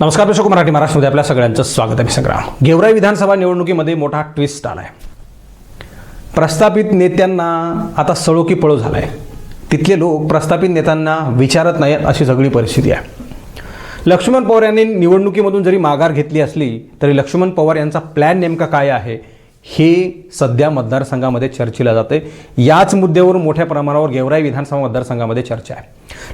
नमस्कार प्रेक्षक मराठी महाराष्ट्रमध्ये आपल्या सगळ्यांचं स्वागत आहे. मी संग्राम. गेवराई विधानसभा निवडणुकीमध्ये मोठा ट्विस्ट आलाय. प्रस्थापित नेत्यांना आता सळो की पळो झालाय. तिथले लोक प्रस्थापित नेत्यांना विचारत नाहीत अशी सगळी परिस्थिती आहे. लक्ष्मण पवार यांनी निवडणुकीमधून जरी माघार घेतली असली तरी लक्ष्मण पवार यांचा प्लॅन नेमका काय आहे हे सध्या मतदारसंघामध्ये चर्चेला जाते. याच मुद्द्यावर मोठ्या प्रमाणावर गेवराई विधानसभा मतदारसंघामध्ये चर्चा आहे.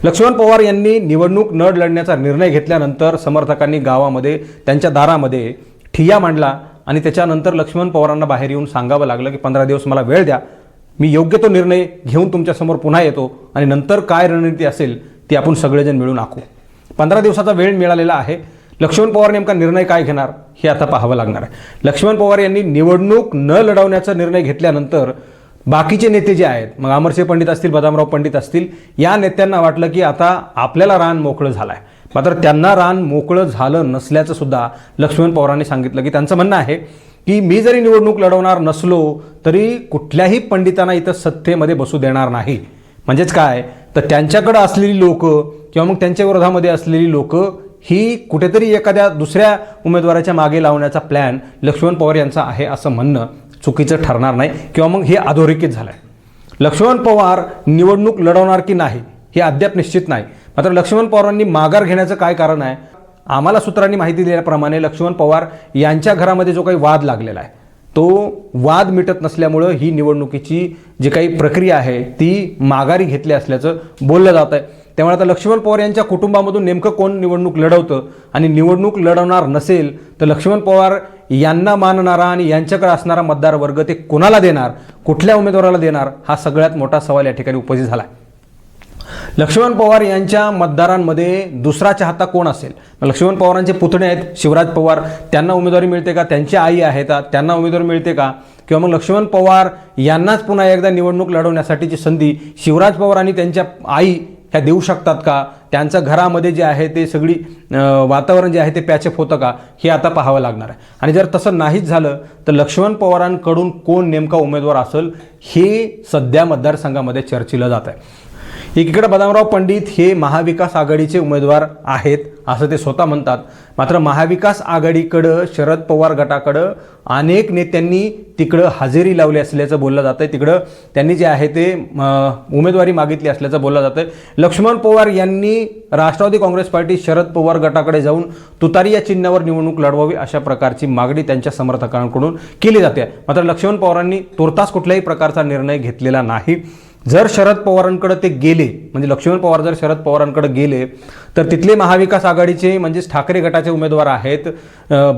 लक्ष्मण पवार यांनी निवडणूक न लढण्याचा निर्णय घेतल्यानंतर समर्थकांनी गावामध्ये त्यांच्या दारामध्ये ठिय्या मांडला आणि त्याच्यानंतर लक्ष्मण पवारांना बाहेर येऊन सांगावं लागलं की पंधरा दिवस मला वेळ द्या. मी योग्य तो निर्णय घेऊन तुमच्यासमोर पुन्हा येतो आणि नंतर काय रणनीती असेल ती आपण सगळेजण मिळून आखू. पंधरा दिवसाचा वेळ मिळालेला आहे. लक्ष्मण पवार नेमका निर्णय काय घेणार हे आता पाहावं लागणार आहे. लक्ष्मण पवार यांनी निवडणूक न लढवण्याचा निर्णय घेतल्यानंतर बाकीचे नेते जे आहेत मग अमरसिंह पंडित असतील बदामराव पंडित असतील या नेत्यांना वाटलं की आता आपल्याला रान मोकळं झालं आहे मात्र त्यांना रान मोकळं झालं नसल्याचं सुद्धा लक्ष्मण पवारांनी सांगितलं की त्यांचं म्हणणं आहे की मी जरी निवडणूक लढवणार नसलो तरी कुठल्याही पंडितांना इथं सत्तेमध्ये बसू देणार नाही. म्हणजेच काय? तर त्यांच्याकडं असलेली लोकं किंवा मग त्यांच्या विरोधामध्ये असलेली लोकं ही कुठेतरी एखाद्या दुसऱ्या उमेदवाराच्या मागे लावण्याचा प्लॅन लक्ष्मण पवार यांचा आहे असं म्हणणं चुकीचं ठरणार नाही किंवा मग हे अधोरेखित झालं आहे लक्ष्मण पवार निवडणूक लढवणार की नाही हे अद्याप निश्चित नाही. मात्र लक्ष्मण पवारांनी माघार घेण्याचं काय कारण आहे? आम्हाला सूत्रांनी माहिती दिल्याप्रमाणे लक्ष्मण पवार यांच्या घरामध्ये जो काही वाद लागलेला आहे तो वाद मिटत नसल्यामुळं ही निवडणुकीची जी काही प्रक्रिया आहे ती माघारी घेतली असल्याचं बोललं जात आहे त्यामुळे आता लक्ष्मण पवार यांच्या कुटुंबामधून नेमकं कोण निवडणूक लढवतं आणि निवडणूक लढवणार नसेल तर लक्ष्मण पवार यांना मानणारा आणि यांच्याकडे असणारा मतदार वर्ग ते कोणाला देणार कुठल्या उमेदवाराला देणार हा सगळ्यात मोठा सवाल या ठिकाणी उपस्थित झाला आहे लक्ष्मण पवार यांच्या मतदारांमध्ये दुसरा चाहता कोण असेल? लक्ष्मण पवारांचे पुतणे आहेत शिवराज पवार त्यांना उमेदवारी मिळते का? त्यांची आई आहेत त्यांना उमेदवारी मिळते का? किंवा मग लक्ष्मण पवार यांनाच पुन्हा एकदा निवडणूक लढवण्यासाठीची संधी शिवराज पवार आणि त्यांच्या आई ह्या देऊ शकतात का? त्यांचं घरामध्ये जे आहे ते सगळी वातावरण जे आहे ते पॅचअप होतं का? हे आता पाहावं लागणार आहे. आणि जर तसं नाहीच झालं तर लक्ष्मण पवारांकडून कोण नेमका उमेदवार असेल हे सध्या मतदारसंघामध्ये चर्चेला जात आहे. एकीकडे बदामराव पंडित हे महाविकास आघाडीचे उमेदवार आहेत असं ते स्वतः म्हणतात. मात्र महाविकास आघाडीकडं शरद पवार गटाकडं अनेक नेत्यांनी तिकडं हजेरी लावली असल्याचं बोललं जातं आहे तिकडं त्यांनी जे आहे ते उमेदवारी मागितली असल्याचं बोललं जातं आहे लक्ष्मण पवार यांनी राष्ट्रवादी काँग्रेस पार्टी शरद पवार गटाकडे जाऊन तुतारी या चिन्हावर निवडणूक लढवावी अशा प्रकारची मागणी त्यांच्या समर्थकांकडून केली जाते. मात्र लक्ष्मण पवारांनी तुर्तास कुठल्याही प्रकारचा निर्णय घेतलेला नाही. जर शरद पवारांकडे ते गेले म्हणजे लक्ष्मण पवार जर शरद पवारांकडे गेले तर तिथले महाविकास आघाडीचे म्हणजेच ठाकरे गटाचे उमेदवार आहेत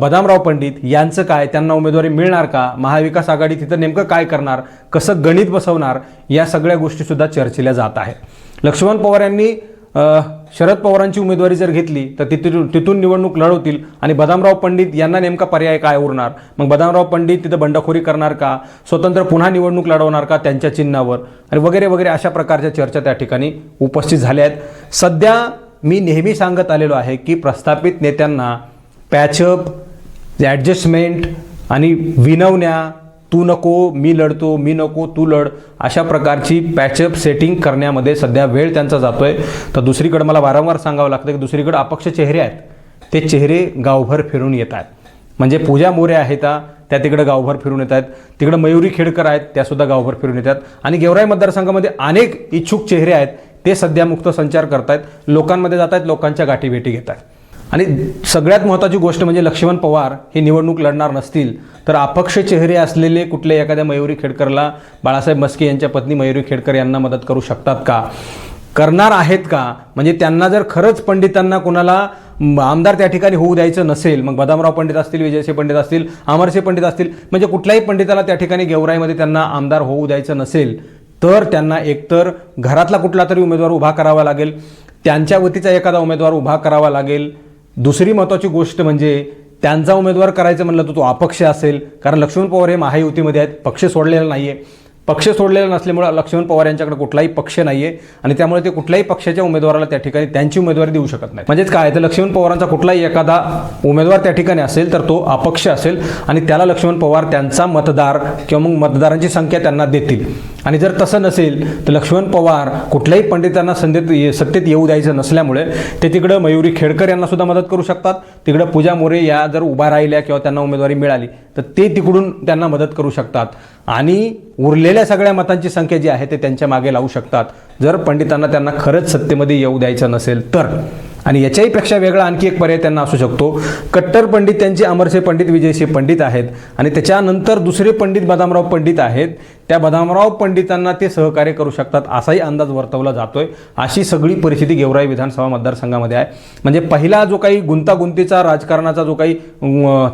बदामराव पंडित यांचं काय त्यांना उमेदवारी मिळणार का? महाविकास आघाडी तिथं नेमकं काय करणार? कसं गणित बसवणार? या सगळ्या गोष्टीसुद्धा चर्चेल्या जात आहेत लक्ष्मण पवार यांनी शरद पवारांची उमेदवारी जर घेतली तर तिथून तिथून निवडणूक लढवतील आणि बदामराव पंडित यांना नेमका पर्याय काय उरणार? मग बदामराव पंडित तिथं बंडखोरी करणार का? स्वतंत्र पुन्हा निवडणूक लढवणार का त्यांच्या चिन्हावर? आणि वगैरे वगैरे अशा प्रकारच्या चर्चा त्या ठिकाणी उपस्थित झाल्या आहेत. सध्या मी नेहमी सांगत आलेलो आहे की प्रस्थापित नेत्यांना पॅचअप ॲडजस्टमेंट आणि विनवण्या तू नको मी लढतो मी नको तू लढ अशा प्रकारची पॅचअप सेटिंग करण्यामध्ये सध्या वेळ त्यांचा जातो आहे तर दुसरीकडे मला वारंवार सांगावं लागतं की दुसरीकडे अपक्ष चेहरे आहेत. ते चेहरे गावभर फिरून येत आहेत. म्हणजे पूजा मोरे आहेत त्या तिकडे गावभर फिरून येत आहेत. तिकडे मयुरी खेडकर आहेत त्यासुद्धा गावभर फिरून येतात आणि गेवराई मतदारसंघामध्ये अनेक इच्छुक चेहरे आहेत ते सध्या मुक्त संचार करतायत. लोकांमध्ये जात आहेत लोकांच्या गाठीभेटी घेत आहेत आणि सगळ्यात महत्त्वाची गोष्ट म्हणजे लक्ष्मण पवार हे निवडणूक लढणार नसतील तर अपक्ष चेहरे असलेले कुठले एखाद्या मयुरी खेडकरला बाळासाहेब मस्के यांच्या पत्नी मयुरी खेडकर यांना मदत करू शकतात का? करणार आहेत का? म्हणजे त्यांना जर खरंच पंडितांना कोणाला आमदार त्या ठिकाणी होऊ द्यायचं नसेल मग बदामराव पंडित असतील विजयसिंह पंडित असतील अमरसिंह पंडित असतील म्हणजे कुठल्याही पंडिताला त्या ठिकाणी गेवराईमध्ये त्यांना आमदार होऊ द्यायचं नसेल तर त्यांना एकतर घरातला कुठला तरी उमेदवार उभा करावा लागेल त्यांच्या वतीचा एखादा उमेदवार उभा करावा लागेल दुसरी महत्त्वाची गोष्ट म्हणजे त्यांचा उमेदवार करायचं म्हणलं तर तो अपक्ष असेल. कारण लक्ष्मण पवार हे महायुतीमध्ये आहेत. पक्ष सोडलेला नाही आहे पक्ष सोडलेला नसल्यामुळं लक्ष्मण पवार यांच्याकडे कुठलाही पक्ष नाही आहे आणि त्यामुळे ते कुठल्याही पक्षाच्या उमेदवाराला त्या ठिकाणी त्यांची उमेदवारी देऊ शकत नाही म्हणजेच काय? तर लक्ष्मण पवारांचा कुठलाही एखादा उमेदवार त्या ठिकाणी असेल तर तो अपक्ष असेल आणि त्याला लक्ष्मण पवार त्यांचा मतदार किंवा मग मतदारांची संख्या त्यांना देतील. आणि जर तसं नसेल तर लक्ष्मण पवार कुठल्याही पंडितांना संधीत ये- सत्तेत येऊ द्यायचं नसल्यामुळे ते तिकडं मयुरी खेडकर यांना सुद्धा मदत करू शकतात. तिकडं पूजा मोरे या जर उभा राहिल्या किंवा त्यांना उमेदवारी मिळाली तर ते तिकडून त्यांना मदत करू शकतात. आणि उरलेल्या सगळ्या मतांची संख्या जी आहे ते त्यांच्या मागे लावू शकतात. जर पंडितांना त्यांना खरंच सत्तेमध्ये येऊ द्यायचं नसेल तर. आणि याच्याही पेक्षा वेगळा आणखी एक पर्याय त्यांना असू शकतो. कट्टर पंडित त्यांचे अमरसे पंडित विजयसिंह पंडित आहेत. आणि त्याच्यानंतर दुसरे पंडित बदामराव पंडित आहेत. त्या बदामराव पंडितांना ते सहकार्य करू शकतात असाही अंदाज वर्तवला जातोय. अशी सगळी परिस्थिती गेवराई विधानसभा मतदारसंघामध्ये आहे. म्हणजे पहिला जो काही गुंतागुंतीचा राजकारणाचा जो काही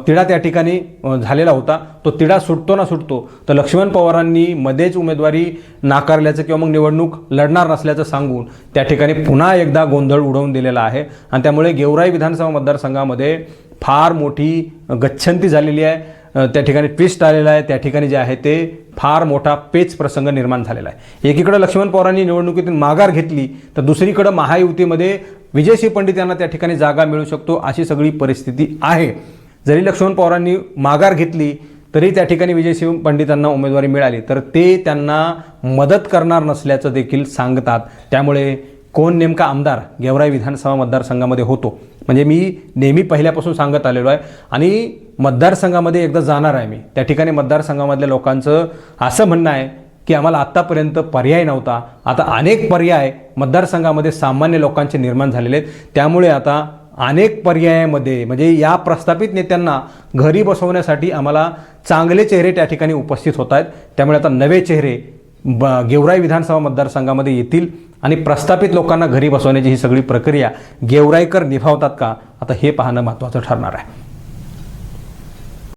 तिढा त्या ठिकाणी झालेला होता तो तिढा सुटतो ना सुटतो तर लक्ष्मण पवारांनी मध्येच उमेदवारी नाकारल्याचं किंवा मग निवडणूक लढणार नसल्याचं सांगून त्या ठिकाणी पुन्हा एकदा गोंधळ उडवून दिलेला आहे. आणि त्यामुळे गेवराई विधानसभा मतदारसंघामध्ये फार मोठी गच्छंती झालेली आहे. त्या ठिकाणी ट्विस्ट आलेला आहे. त्या ठिकाणी जे आहे ते फार मोठा पेच प्रसंग निर्माण झालेला आहे. एकीकडे लक्ष्मण पवारांनी निवडणुकीतून माघार घेतली तर दुसरीकडं महायुतीमध्ये विजयसिंह पंडित यांना त्या ठिकाणी जागा मिळू शकतो अशी सगळी परिस्थिती आहे. जरी लक्ष्मण पवारांनी माघार घेतली तरी त्या ठिकाणी विजयसिंह पंडितांना उमेदवारी मिळाली तर ते त्यांना मदत करणार नसल्याचं देखील सांगतात. त्यामुळे कोण नेमका आमदार? गेवराई विधानसभा मतदारसंघामध्ये होतो. म्हणजे मी नेहमी पहिल्यापासून सांगत आलेलो आहे. आणि मतदारसंघामध्ये एकदा जाणार आहे मी. त्या ठिकाणी मतदारसंघामधल्या लोकांचं असं म्हणणं आहे की आम्हाला आत्तापर्यंत पर्याय नव्हता. आता अनेक पर्याय मतदारसंघामध्ये सामान्य लोकांचे निर्माण झालेले आहेत. त्यामुळे आता अनेक पर्यायामध्ये म्हणजे या प्रस्थापित नेत्यांना घरी बसवण्यासाठी आम्हाला चांगले चेहरे त्या ठिकाणी उपस्थित होत आहेत. त्यामुळे आता नवे चेहरे ब गेवराई विधानसभा मतदारसंघामध्ये येतील. आणि प्रस्थापित लोकांना घरी बसवण्याची ही सगळी प्रक्रिया गेवराईकर निभावतात का? आता हे पाहणं महत्त्वाचं ठरणार आहे.